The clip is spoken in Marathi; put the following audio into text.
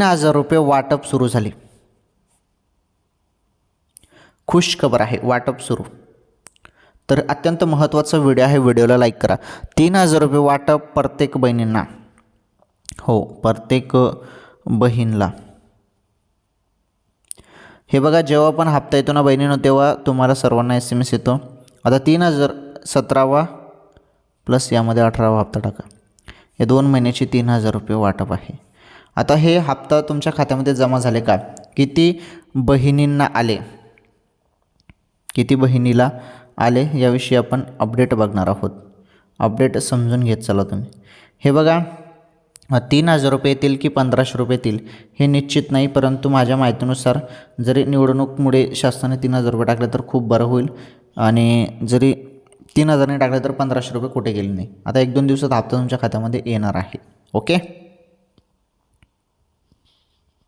तीन हजार रुपये वाटप सुरू झाले. खुश खबर आहे वाटप सुरू. तर अत्यंत महत्त्वाचा व्हिडिओ आहे व्हिडिओला लाईक करा. तीन हजार रुपये वाटप प्रत्येक बहिणींना. हो प्रत्येक बहीणला. हे बघा जेव्हा पण हप्ता येतो ना बहिणीनं तेव्हा तुम्हाला सर्वांना एस एम एस येतो. आता तीन हजार सतरावा प्लस यामध्ये अठरावा हप्ता टाका. हे दोन महिन्याची तीन हजार रुपये वाटप आहे. आता हे हप्ता तुमच्या खात्यामध्ये जमा झाले का? किती बहिणींना आले? किती बहिणीला आले? याविषयी आपण अपडेट बघणार आहोत. अपडेट समजून घेत चला तुम्ही. हे बघा तीन हजार रुपये येतील की पंधराशे रुपये येतील हे निश्चित नाही परंतु माझ्या माहितीनुसार जरी निवडणूकमुळे शासनाने तीन हजार रुपये टाकले तर खूप बरं होईल आणि जरी तीन हजारने टाकले तर पंधराशे रुपये कुठे गेले नाही. आता एक दोन दिवसात हप्ता तुमच्या खात्यामध्ये येणार आहे. ओके?